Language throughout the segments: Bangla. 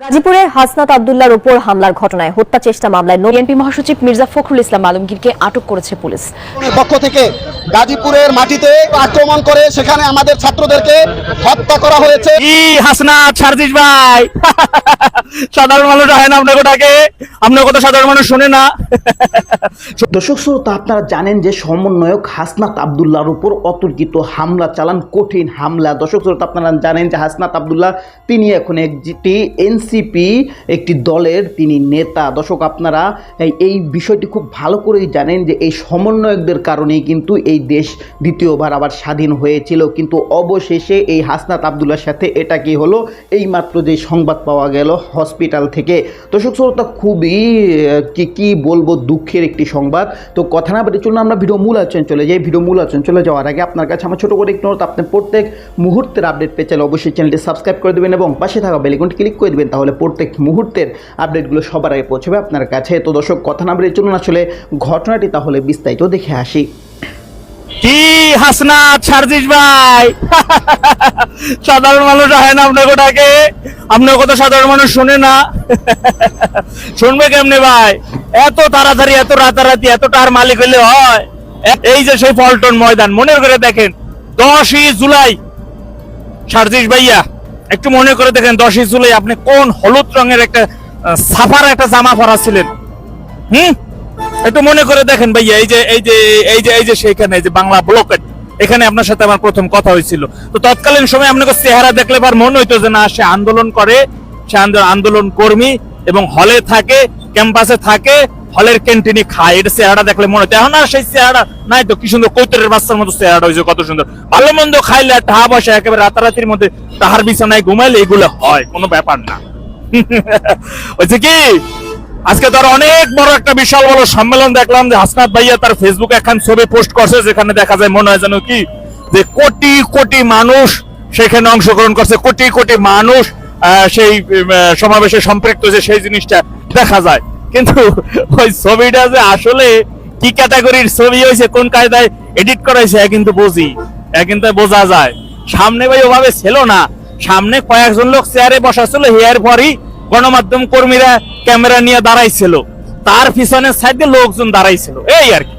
গাজীপুরে হাসনাত আবদুল্লাহর উপর হামলার ঘটনায় হত্যা চেষ্টা মামলায় বিএনপি মহাসচিব মির্জা ফখরুল ইসলাম আলমগীরকে আটক করেছে পুলিশ। পক্ষ থেকে গাজীপুরের মাটিতে আক্রমণ করে সেখানে আমাদের ছাত্রদেরকে হত্যা করা হয়েছে। ই হাসনাত সারজিস ভাই। সাধারণ মানুষ হয় না আপনার কোটাকে আপনার কথা সাধারণ মানুষ শোনে না। দর্শক শ্রোতা আপনারা জানেন যে সমন্বয়ক হাসনাত আবদুল্লাহর উপর অতর্কিত হামলা চালান কঠিন হামলা। দর্শক শ্রোতা আপনারা জানেন যে হাসনাত আবদুল্লাহ তিনি এখন একটি এনসিপি একটি দলের তিনি নেতা। দর্শক, আপনারা এই- এই বিষয়টি খুব ভালো করেই জানেন যে এই সমন্বয়কদের কারণেই কিন্তু এই দেশ দ্বিতীয়বার আবার স্বাধীন হয়েছিল। কিন্তু অবশেষে এই হাসনাত আবদুল্লার সাথে এটা কি হলো? এইমাত্র যে সংবাদ পাওয়া গেল হসপিটাল থেকে। দর্শক, শ্রোতা, খুবই কি কি বলব, দুঃখের একটি সংবাদ। তো কথা না বলে চলুন, আমরা ভিডিও মূল আলোচনা চলে যাই। ভিডিও মূল আলোচনা চলে যাওয়ার আগে আপনার কাছে আমার ছোটো করে একটু আপনি প্রত্যেক মুহূর্তের আপডেট পেয়ে চাইলে অবশ্যই চ্যানেলটি সাবস্ক্রাইব করে দেবেন এবং পাশে থাকা বেলিকনটি ক্লিক করে দেবেন তাহলে প্রত্যেক মুহূর্তের আপডেটগুলো সবার আগে পৌঁছবে আপনার কাছে। তো দর্শক, কথা না বলে চলুন আসলে ঘটনাটি তাহলে বিস্তারিত দেখে আসি। কি সারজিস ভাই? সাধারণ মানুষ হয় না আপনার আপনার কথা সাধারণ মানুষ শোনে না। শুনবে কেমনে ভাই? এত তাড়াতাড়ি, এত রাতারাতি, এত টার মালিক হইলে হয়। এই যে সেই পল্টন ময়দান, মনে করে দেখেন, দশই জুলাই। সারজিস ভাইয়া একটু মনে করে দেখেন, দশই জুলাই আপনি কোন হলুদ রঙের একটা সাফার একটা জামা পরা ছিলেন হুম? একটু মনে করে দেখেন ভাইয়া, এই যে এই যে এই যে এই যে সেইখানে, এই যে বাংলা ব্লকেট এখানে আপনার সাথে আমার প্রথম কথা হয়েছিল। তো তৎকালীন সময় আপনাকে চেহারা দেখলে পর মনে হইতো যে না, সে আন্দোলন করে, সে আন্দো- আন্দোলন কর্মী এবং হলে থাকে, ক্যাম্পাসে থাকে হলের ক্যান্টিনে খায়, এটা চেহারা দেখলে মনে হতো এখন আর সেই চেহারা নাই তো, কি সুন্দর কৈতরের বাচ্চার মতো চেহারা হয়েছে, কত সুন্দর। ভালো মন্দ খাইলে টাহা বসে একেবারে রাতারাতির মধ্যে তাহার বিছানায় ঘুমাইলে এগুলো হয়, কোনো ব্যাপার না। হয়েছে কি? আজকে তার অনেক বড় একটা বিশাল বড় সম্মেলন দেখলাম যে হাসনাত ভাইয়া তার ফেসবুকে একখান ছবি পোস্ট করছে, যেখানে দেখা যায় মনে হয় যেন কি? যে কোটি কোটি মানুষ সেখানে অংশগ্রহণ করছে, কোটি কোটি মানুষ সেই সমাবেশে সম্পৃক্ত যে সেই জিনিসটা দেখা যায়। কিন্তু ওই ছবিটা যে আসলে কি ক্যাটাগরির ছবি হয়েছে, কোন কায়দায় এডিট করা হয়েছে, এ কিন্তু বুঝি কিন্তু বোঝা যায়। সামনে ভাই ওভাবে ছিল না। সামনে কয়েকজন লোক চেয়ারে বসা ছিল হেয়ার পরই গণমাধ্যম কর্মীরা ক্যামেরা নিয়ে দাঁড়াইছিল। তার পিছনের সাইডে লোকজন দাঁড়াইছিল। এই আর কি।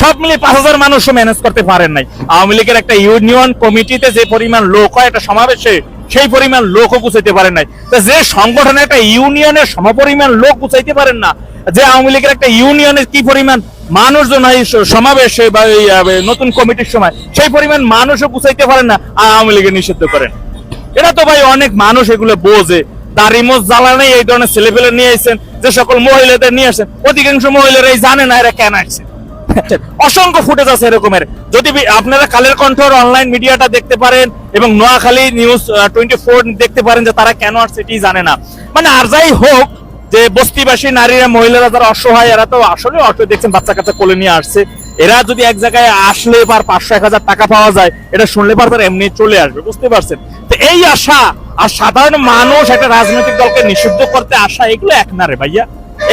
সব মিলিয়ে পাঁচ হাজার মানুষও ম্যানেজ করতে পারেন নাই। আওয়ামী লীগের একটা ইউনিয়ন কমিটিতে যে পরিমাণ লোক হয়, একটা সমাবেশে সেই পরিমাণ লোকও গুছাইতে পারেন নাই। তো যে সংগঠনে একটা ইউনিয়নের সমপরিমাণ লোক গুছাইতে পারেন না, যে আওয়ামী লীগের একটা ইউনিয়নের কি পরিমাণ মানুষজন হয় সমাবেশে বা নতুন কমিটির সময়, সেই পরিমাণ মানুষও গুছাইতে পারেন না আর আওয়ামী লীগের নিষিদ্ধ করেন। এটা তো ভাই অনেক মানুষ এগুলো বোঝে। দাড়িমোজ জ্বালানে এই ধরনের ছেলে ছেলেপেলে নিয়ে আসছেন যে সকল মহিলাদের নিয়ে আসছেন অধিকাংশ মহিলারাই জানে না এরা কেন আসছে। অসংখ্য ফুটেজ আছে এরকমের। যদি আপনারা কালের কণ্ঠর অনলাইন মিডিয়াটা দেখতে পারেন এবং নোয়াখালী নিউজ টোয়েন্টি ফোর দেখতে পারেন যে তারা কেন আসছে এটি জানে না। মানে আর যাই হোক, যে বস্তিবাসী নারীরা, মহিলারা যারা অসহায়, এরা তো আসলে অটো দেখছেন বাচ্চা কাচ্চা কোলে নিয়ে আসছে। এরা যদি এক জায়গায় আসলে পার পাঁচশো, এক হাজার টাকা পাওয়া যায়, এটা শুনলে পার তারা এমনি চলে আসবে, বুঝতে পারছেন? তো এই আশা, আর সাধারণ মানুষ একটা রাজনৈতিক দলকে নিষিদ্ধ করতে আসা এগুলো এক না রে ভাইয়া।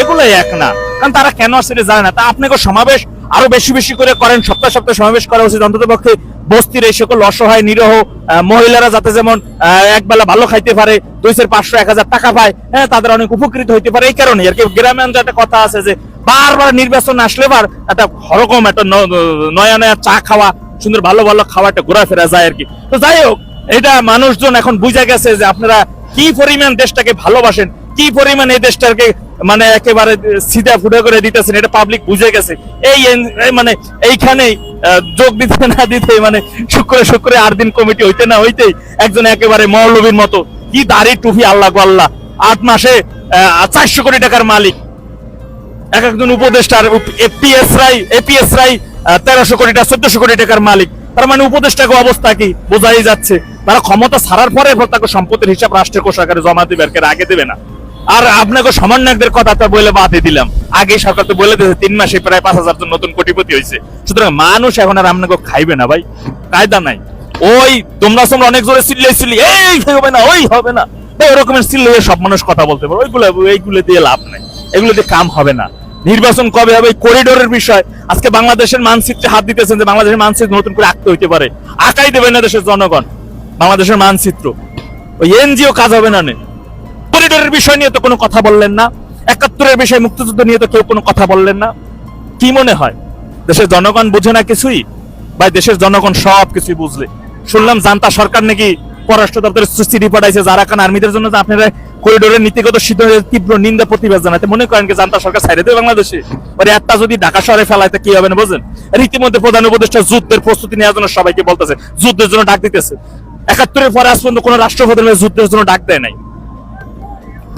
এগুলো এক না। কারণ তারা কেন এটা জানে না? তা আপনাকে সমাবেশ আরও বেশি বেশি করে করেন, সপ্তাহ সপ্তাহ সমাবেশ করা উচিত অন্তত পক্ষে বস্তির এই সকল অসহায়, নিরহ মহিলারা যাতে যেমন একবেলা ভালো খাইতে পারে দুই চার পাঁচশো এক হাজার টাকা পায় হ্যাঁ তাদের অনেক উপকৃত হইতে পারে। এই কারণে আর কি গ্রামে একটা কথা আছে যে, বারবার নির্বাচন আসলে বার একটা হরকম, একটা নয়া নয়া চা খাওয়া, সুন্দর ভালো ভালো খাওয়া একটা ঘোরাফেরা যায় আর কি। তো যাই হোক, এটা মানুষজন এখন বুঝে গেছে যে আপনারা কি পরিমাণ দেশটাকে ভালোবাসেন, কি পরিমাণ এই দেশটাকে মানে একেবারে সিধা ফুটে করে দিতেছেন, এটা পাবলিক বুঝে গেছে। এই মানে এইখানেই যোগ দিতে না দিতে মানে শুক্রে শুক্রে আট দিন কমিটি হইতে না হইতেই একজন একেবারে মৌলবীর মতো। কি দাড়ি টুপি, আল্লাহ আল্লাহ। আট মাসে চারশো কোটি টাকার মালিক। এক একজন উপদেষ্টার এপিএস রাই এপিএস রাই তেরোশো কোটি টাকা, চোদ্দশো কোটি টাকার মালিক। তার মানে উপদেষ্টাকে অবস্থা কি? বোঝাই যাচ্ছে। তারা ক্ষমতা ছাড়ার পরে তাকে সম্পত্তির হিসাব রাষ্ট্রের কোষাগারে জমা দিবে আর আগে দেবে না। আর আপনাকে সমন্বয়কদের কথা তো বলে বাদে দিলাম। আগে সরকার তো বলে দিয়েছে, তিন মাসে প্রায় পাঁচ হাজার জন নতুন কোটিপতি হয়েছে। সুতরাং মানুষ এখন আর আপনাকে খাইবে না ভাই, কায়দা নাই। ওই, তোমরা তোমরা অনেক জোরে চিল্লাই চিল্লি এই হবে না, ওই হবে না। ওরকমের চিল্লে সব মানুষ কথা বলতে পারে। ওইগুলো, এইগুলো দিয়ে লাভ নেই। এগুলো দিয়ে কাম হবে না। নির্বাচন কবে হবে এই করিডোরের বিষয়। আজকে বাংলাদেশের মানচিত্রে হাত দিতেছেন যে বাংলাদেশের মানচিত্র নতুন করে আঁকতে হইতে পারে। আঁকাই দেবে না দেশের জনগণ। বাংলাদেশের মানচিত্র। ওই এনজিও কাজ হবে না নে। করিডোর একাত্তরের বিষয় নিয়ে তো কোনো কথা বললেন না। একাত্তরের বিষয়ে মুক্তিযুদ্ধ নিয়ে তো কেউ কোনো কথা বললেন না। কি মনে হয়? দেশের জনগণ বুঝে না কিছুই? ভাই, দেশের জনগণ সব কিছুই বুঝলে। শুনলাম জান্তা সরকার নাকি পররাষ্ট্র দপ্তরের চিঠি পাঠাইছে যারা খান আর্মিদের জন্য আপনারা করিডোরের নীতিগত সিদ্ধান্তের তীব্র নিন্দা, প্রতিবাদ জানাতে মনে করেন কি জান্তা সরকার ছাইড়ে দেবে বাংলাদেশে? ওর একটা যদি ঢাকা শহরে ফেলায় তা কি হবে না বোঝেন আর ইতিমধ্যে প্রধান উপদেষ্টা যুদ্ধের প্রস্তুতি নেওয়ার জন্য সবাইকে বলতেছে, যুদ্ধের জন্য ডাক দিতেছে। একাত্তরের পরে আজ পর্যন্ত কোন রাষ্ট্রপ্রধান যুদ্ধের জন্য ডাক দেয় নাই।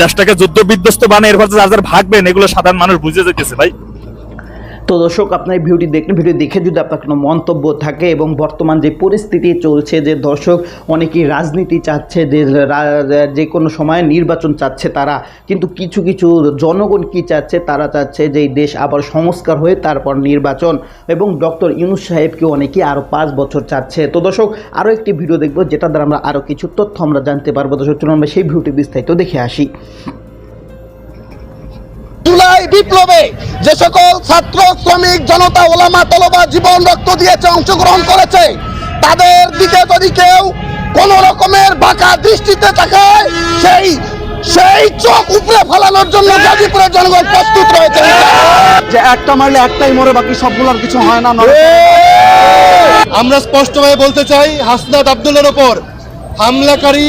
দেশটাকে যুদ্ধ বিধ্বস্ত বানায়, এরপর যে যার যার ভাগবেন এগুলো সাধারণ মানুষ বুঝে যেতেছে, ভাই। তো দর্শক, আপনার ভিডিওটি দেখলেন ভিডিও দেখে যদি আপনার কোনো মন্তব্য থাকে এবং বর্তমান যে পরিস্থিতি চলছে, যে দর্শক অনেকেই রাজনীতি চাচ্ছে, যে যে কোনো সময় নির্বাচন চাচ্ছে তারা, কিন্তু কিছু কিছু জনগণ কি চাচ্ছে, তারা চাচ্ছে যে দেশ আবার সংস্কার হয়ে তারপর নির্বাচন এবং ডক্টর ইউনুস সাহেবকে অনেকে আরও পাঁচ বছর চাচ্ছে। তো দর্শক আরও একটি ভিডিও দেখব যেটা দ্বারা আমরা আরও কিছু তথ্য আমরা জানতে পারব। দর্শক, চলুন আমরা সেই ভিডিওটি বিস্তারিত দেখে আসি। জুলাই বিপ্লবে যে সকল ছাত্র শ্রমিক জনতা ওলামা তলবা জীবন রক্ত দিয়েছে অংশগ্রহণ করেছে তাদের দিকে যদি কেউ কোন রকমের বাঁকা দৃষ্টিতে তাকায় সেই সেই চোখ উপরে ফেলানোর জন্য গাজীপুরের জনগণ প্রস্তুত রয়েছে। যে একটা মারলে একটাই মরে বাকি সবগুলোর কিছু হয় না আমরা স্পষ্টভাবে বলতে চাই হাসনাত আবদুল্লার ওপর হামলাকারী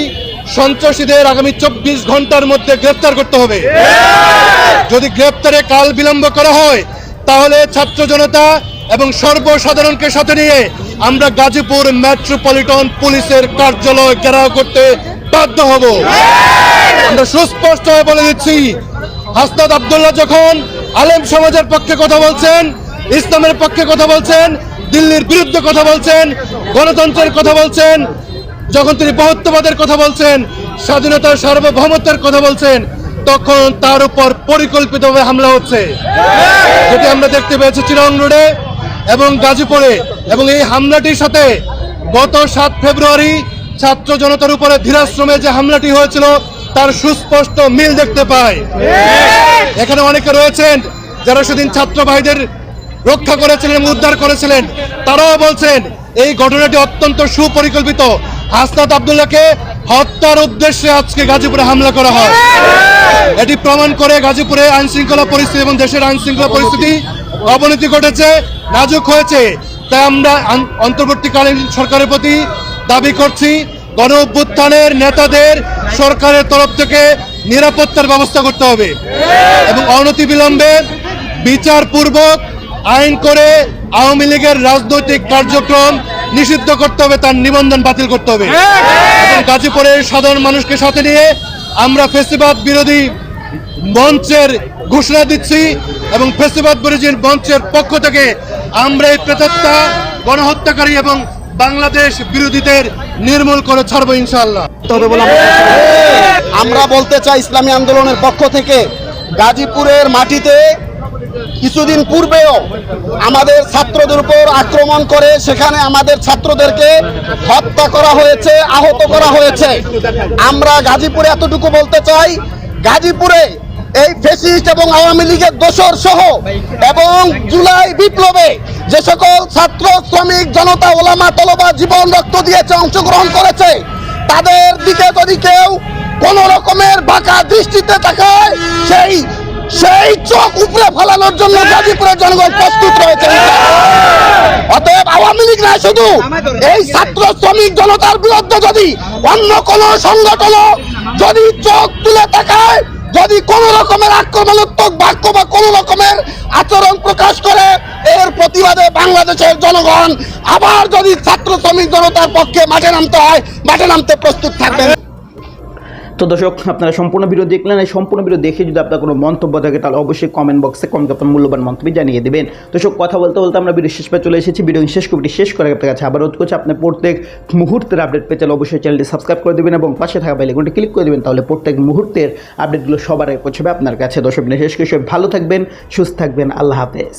সন্ত্রাসীদের আগামী চব্বিশ ঘণ্টার মধ্যে গ্রেফতার করতে হবে। যদি গ্রেফতারে কাল বিলম্ব করা হয়, তাহলে ছাত্র জনতা এবং সর্বসাধারণকে সাথে নিয়ে আমরা গাজীপুর মেট্রোপলিটন পুলিশের কার্যালয় ঘেরাও করতে বাধ্য হব। আমরা সুস্পষ্টভাবে বলে দিচ্ছি, হাসনাত আবদুল্লাহ যখন আলেম সমাজের পক্ষে কথা বলছেন, ইসলামের পক্ষে কথা বলছেন, দিল্লির বিরুদ্ধে কথা বলছেন, গণতন্ত্রের কথা বলছেন যখন তিনি বহুত্ববাদের কথা বলছেন, স্বাধীনতার সার্বভৌমত্বের কথা বলছেন, তখন তার উপর পরিকল্পিতভাবে হামলা হচ্ছে। যেটি আমরা দেখতে পেয়েছি চিরং রোডে এবং গাজীপুরে। এবং এই হামলাটির সাথে গত সাত ফেব্রুয়ারি ছাত্র জনতার উপরে ধীরাশ্রমে যে হামলাটি হয়েছিল, তার সুস্পষ্ট মিল দেখতে পাই। এখানে অনেকে রয়েছেন যারা সেদিন ছাত্র ভাইদের রক্ষা করেছিলেন উদ্ধার করেছিলেন। তারাও বলছেন, এই ঘটনাটি অত্যন্ত সুপরিকল্পিত। হাসনাত আবদুল্লাহকে হত্যার উদ্দেশ্যে আজকে গাজীপুরে হামলা করা হয়। এটি প্রমাণ করে গাজীপুরে আইন শৃঙ্খলা পরিস্থিতি এবং দেশের আইন শৃঙ্খলা পরিস্থিতি অবনতি ঘটেছে, নাজুক হয়েছে। তাই আমরা অন্তর্বর্তীকালীন সরকারের প্রতি দাবি করছি, গণ অভ্যুত্থানের নেতাদের সরকারের তরফ থেকে নিরাপত্তার ব্যবস্থা করতে হবে এবং অনতিবিলম্বে বিচারপূর্বক আইন করে আওয়ামী লীগের রাজনৈতিক কার্যক্রম নিষিদ্ধ করতে হবে তার নিবন্ধন বাতিল করতে হবে। এবং গাজীপুরের সাধারণ মানুষকে সাথে নিয়ে আমরা ফেসিবাদ বিরোধী মঞ্চের ঘোষণা দিচ্ছি এবং ফেসিবাদ বিরোধী মঞ্চের পক্ষ থেকে আমরা এই প্রেতাত্মা গণহত্যাকারী এবং বাংলাদেশ বিরোধীদের নির্মূল করে ছাড়বো ইনশাআল্লাহ। তবে আমরা- আমরা বলতে চাই ইসলামী আন্দোলনের পক্ষ থেকে গাজীপুরের মাটিতে কিছুদিন পূর্বেও আমাদের ছাত্রদের উপর আক্রমণ করে সেখানে আমাদের ছাত্রদেরকে হত্যা করা হয়েছে, আহত করা হয়েছে। আমরা গাজীপুরে এতটুকু বলতে চাই, গাজীপুরে এই ফেসিস্ট এবং আওয়ামী লীগের দোসর সহ এবং জুলাই বিপ্লবে যে সকল ছাত্র, শ্রমিক, জনতা, ওলামা তলবা জীবন রক্ত দিয়েছে, অংশগ্রহণ করেছে, তাদের দিকে যদি কেউ কোন রকমের বাঁকা দৃষ্টিতে তাকায়, সেই সেই চোখ উপরে ফেলানোর জন্য গাজীপুরের জনগণ প্রস্তুত রয়েছে। অতএব আওয়ামী লীগ নয় শুধু এই ছাত্র শ্রমিক জনতার বিরুদ্ধে যদি অন্য কোন সংগঠন যদি চোখ তুলে তাকায় যদি কোন রকমের আক্রমণাত্মক বাক্য বা কোন রকমের আচরণ প্রকাশ করে এর প্রতিবাদে বাংলাদেশের জনগণ আবার যদি ছাত্র শ্রমিক জনতার পক্ষে মাঠে নামতে হয় মাঠে নামতে প্রস্তুত থাকবেন। তো দর্শক, আপনারা সম্পূর্ণ ভিডিও দেখলেন। এই সম্পূর্ণ ভিডিও দেখে যদি আপনার কোনো মন্তব্য থাকে, তাহলে অবশ্যই কমেন্ট বক্সে কমেন্ট আপনার মূল্যবান মন্তব্য জানিয়ে দেবেন। দর্শক, কথা বলতে বলতে আমরা ভিডিও শেষ পেয়ে চলে এসেছি। ভিডিও শেষ কবিটি শেষ করে আপনার কাছে আবার অনুরোধ করছি আপনার প্রত্যেক মুহূর্তের আপডেট পেতে চাইলে অবশ্যই চ্যানেলটি সাবস্ক্রাইব করে দেবেন এবং পাশে থাকা বেলাইকনটি ক্লিক করে দেবেন, তাহলে প্রত্যেক মুহূর্তের আপডেটগুলো সবার আগে পৌঁছবে আপনার কাছে। দর্শক শেষ করে ভালো থাকবেন, সুস্থ থাকবেন, আল্লাহ হাফেজ।